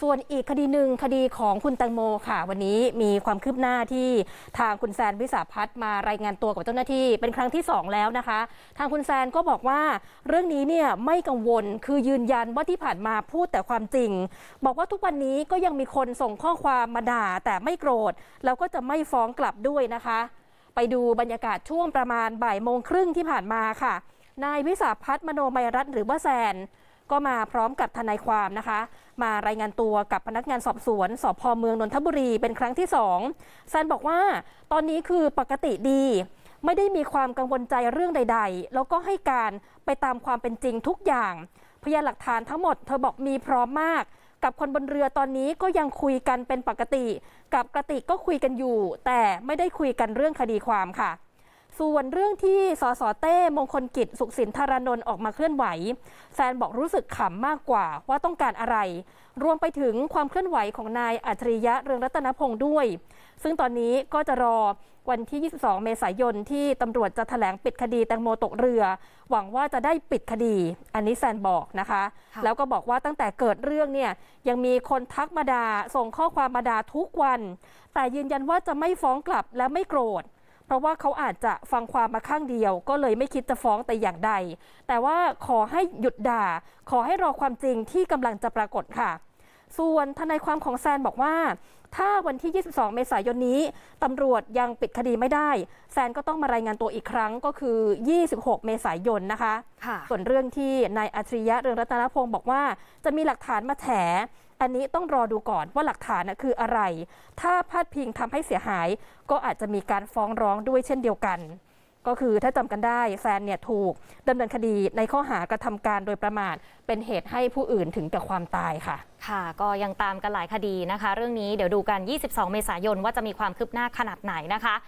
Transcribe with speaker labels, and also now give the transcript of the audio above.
Speaker 1: ส่วนอีกคดีหนึ่งคดีของคุณแตงโมค่ะ วันนี้มีความคืบหน้าที่ทางคุณแซนวิสาพัฒน์มารายงานตัวกับเจ้าหน้าที่เป็นครั้งที่สองแล้วนะคะ ทางคุณแซนก็บอกว่า เรื่องนี้เนี่ยไม่กังวลคือยืนยันว่าที่ผ่านมาพูดแต่ความจริง บอกว่าทุกวันนี้ก็ยังมีคนส่งข้อความมาด่าแต่ไม่โกรธ แล้วก็จะไม่ฟ้องกลับด้วยนะคะ ไปดูบรรยากาศช่วงประมาณบ่ายโมงครึ่งที่ผ่านมาค่ะนายวิสาพัฒน์มโนมัยรัตน์หรือว่าแซน ก็มาพร้อมกับทนายความนะคะ มารายงานตัวกับพนักงานสอบสวนสพเมืองนนทบุรีเป็นครั้งที่สองแซนบอกว่าตอนนี้คือปกติดี ไม่ได้มีความกังวลใจเรื่องใด ๆ แล้วก็ให้การไปตามความเป็นจริงทุกอย่าง พยานหลักฐานทั้งหมดเธอบอกมีพร้อมมากกับคนบนเรือตอนนี้ก็ยังคุยกันเป็นปกติ กับกระติกก็คุยกันอยู่ แต่ไม่ได้คุยกันเรื่องคดีความค่ะ ส่วนเรื่องที่สสเต้มงคลกิจสุขสินธารานนท์ออกมาเคลื่อนไหว แซนบอกรู้สึกขำมากกว่าว่าต้องการอะไร รวมไปถึงความเคลื่อนไหวของนายอัจฉริยะเรืองรัตนพงศ์ด้วย ซึ่งตอนนี้ก็จะรอวันที่ 22 เมษายนที่ตำรวจจะแถลงปิดคดีแตงโมตกเรือ หวังว่าจะได้ปิดคดี อันนี้แซนบอกนะคะ
Speaker 2: ค่ะ
Speaker 1: แล้วก็บอกว่าตั้งแต่เกิดเรื่องเนี่ยยังมีคนทักมาดาส่งข้อความมาดาทุกวัน แต่ยืนยันว่าจะไม่ฟ้องกลับและไม่โกรธ เพราะว่าเขาอาจจะฟังความมาข้างเดียว ก็เลยไม่คิดจะฟ้องแต่อย่างใด แต่ว่าขอให้หยุดด่า ขอให้รอความจริงที่กำลังจะปรากฏค่ะส่วนทนายความของแซนบอกว่า ถ้าวันที่ 22 เมษายนนี้ตำรวจยังปิดคดีไม่ได้ แซนก็ต้องมารายงานตัวอีกครั้งก็คือ 26 เมษายนนะคะ
Speaker 2: ค่ะ
Speaker 1: ส่วนเรื่องที่นายอัจฉริยะเรืองรัตนพงศ์บอกว่า จะมีหลักฐานมาแถ อันนี้ต้องรอดูก่อนว่าหลักฐานนะคืออะไร ถ้าพาดพิงทำให้เสียหาย ก็อาจจะมีการฟ้องร้องด้วยเช่นเดียวกัน ก็คือถ้าจำกันได้แซนเนี่ยถูกดำเนินคดีในข้อหากระทำการโดยประมาทเป็นเหตุให้ผู้อื่นถึงแก่ความตายค่ะ
Speaker 2: ค่ะก็ยังตามกันหลายคดีนะคะ เรื่องนี้เดี๋ยวดูกัน 22 เมษายนว่าจะมีความคืบหน้าขนาดไหนนะคะ